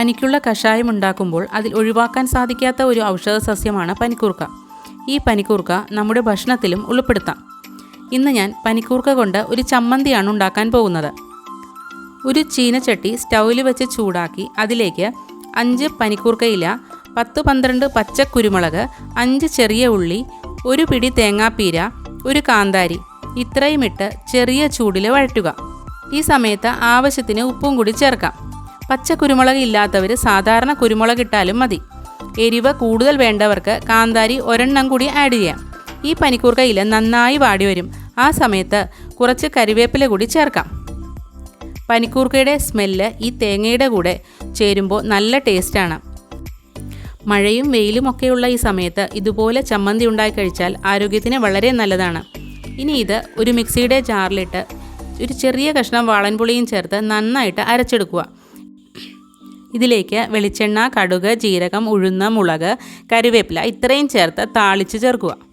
പനിക്കുള്ള കഷായം ഉണ്ടാക്കുമ്പോൾ അതിൽ ഒഴിവാക്കാൻ സാധിക്കാത്ത ഒരു ഔഷധ സസ്യമാണ് പനിക്കൂർക്ക. ഈ പനിക്കൂർക്ക നമ്മുടെ ഭക്ഷണത്തിലും ഉൾപ്പെടുത്താം. ഇന്ന് ഞാൻ പനിക്കൂർക്ക കൊണ്ട് ഒരു ചമ്മന്തിയാണ് ഉണ്ടാക്കാൻ പോകുന്നത്. ഒരു ചീനച്ചട്ടി സ്റ്റൗവിൽ വെച്ച് ചൂടാക്കി അതിലേക്ക് അഞ്ച് പനിക്കൂർക്കയില പത്ത് പന്ത്രണ്ട് പച്ചക്കുരുമുളക് അഞ്ച് ചെറിയ ഉള്ളി ഒരു പിടി തേങ്ങാപ്പീര ഒരു കാന്താരി ഇത്രയും ഇട്ട് ചെറിയ ചൂടിൽ വഴറ്റുക. ഈ സമയത്ത് ആവശ്യത്തിന് ഉപ്പും കൂടി ചേർക്കാം. പച്ച കുരുമുളക് ഇല്ലാത്തവർ സാധാരണ കുരുമുളക് ഇട്ടാലും മതി. എരിവ് കൂടുതൽ വേണ്ടവർക്ക് കാന്താരി ഒരെണ്ണം കൂടി ആഡ് ചെയ്യാം. ഈ പനിക്കൂർക്ക ഇല നന്നായി വാടി വരും. ആ സമയത്ത് കുറച്ച് കരിവേപ്പില കൂടി ചേർക്കാം. പനിക്കൂർക്കയുടെ സ്മെല്ല് ഈ തേങ്ങയുടെ കൂടെ ചേരുമ്പോൾ നല്ല ടേസ്റ്റാണ് മഴയും വെയിലും ഒക്കെയുള്ള ഈ സമയത്ത് ഇതുപോലെ ചമ്മന്തി ഉണ്ടാക്കി കഴിച്ചാൽ ആരോഗ്യത്തിന് വളരെ നല്ലതാണ്. ഇനി ഇത് ഒരു മിക്സിയുടെ ജാറിലിട്ട് ഒരു ചെറിയ കഷ്ണം വാളൻപുളിയും ചേർത്ത് നന്നായിട്ട് അരച്ചെടുക്കുക. ഇതിലേക്ക് വെളിച്ചെണ്ണ കടുക് ജീരകം ഉഴുന്ന മുളക് കറിവേപ്പില ഇത്രയും ചേർത്ത് താളിച്ച് ചേർക്കുക.